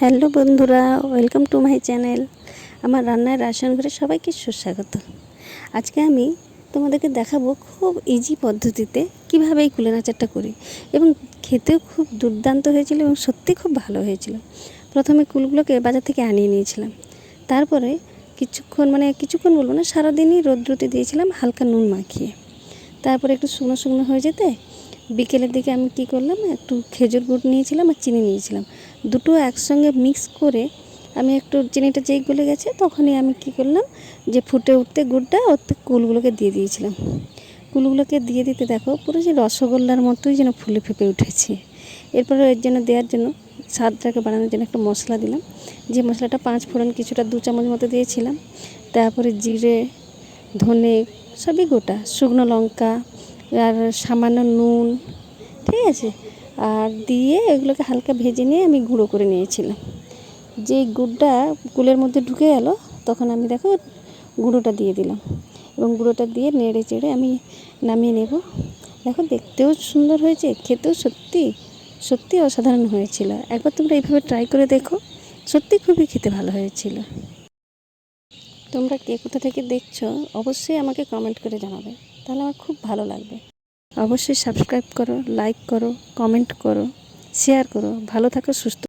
Hello বন্ধুরা welcome to my channel আমার রান্নার রাসায়ন ঘরে সবাইকে সুস্বাগত। আজকে আমি তোমাদেরকে দেখাবো খুব ইজি পদ্ধতিতে কীভাবে এই কুলের আচারটা করি এবং খেতেও খুব দুর্দান্ত হয়েছিল এবং সত্যি খুব ভালো হয়েছিল। প্রথমে কুলগুলোকে বাজার থেকে আনিয়ে নিয়েছিলাম। তারপরে কিছুক্ষণ মানে কিছুক্ষণ বলব না, সারাদিনই রোদ্রুতে দিয়েছিলাম হালকা নুন মাখিয়ে। তারপরে একটু শুকনো শুকনো হয়ে যেতে বিকেলের দিকে আমি কী করলাম, একটু খেজুর গুড় নিয়েছিলাম আর চিনি নিয়েছিলাম। দুটো একসঙ্গে মিক্স করে আমি একটু চিনিটা যেই গলে গেছে তখনই আমি কী করলাম যে ফুটে উঠতে গুড়টা ওতে কুলগুলোকে দিয়ে দিয়েছিলাম। কুলগুলোকে দিয়ে দিতে দেখো পুরো যে রসগোল্লার মতোই যেন ফুলে ফেঁপে উঠেছে। এরপরে এর জন্য দেওয়ার জন্য স্বাদটাকে বাড়ানোর জন্য একটা মশলা দিলাম। যে মশলাটা পাঁচ ফোড়ন কিছুটা দু চামচ মতো দিয়েছিলাম। তারপরে জিরে, ধনে, সবই গোটা, শুকনো লঙ্কা আর সামান্য নুন, ঠিক আছে? আর দিয়ে এগুলোকে হালকা ভেজে নিয়ে আমি গুঁড়ো করে নিয়েছিলাম। যেই গুড়টা কুলের মধ্যে ঢুকে গেল, তখন আমি দেখো গুঁড়োটা দিয়ে দিলাম। এবং গুঁড়োটা দিয়ে নেড়ে চেড়ে আমি নামিয়ে নেব। দেখো দেখতেও সুন্দর হয়েছে, খেতেও সত্যি সত্যি অসাধারণ হয়েছিল। একবার তোমরা এইভাবে ট্রাই করে দেখো, সত্যি খুবই খেতে ভালো হয়েছিল। তোমরা কে কোথা থেকে দেখছ, অবশ্যই আমাকে কমেন্ট করে জানাবে। তাহলে আমার খুব ভালো লাগবে। অবশ্যই সাবস্ক্রাইব করো লাইক করো কমেন্ট করো শেয়ার করো। ভালো থাকো, সুস্থ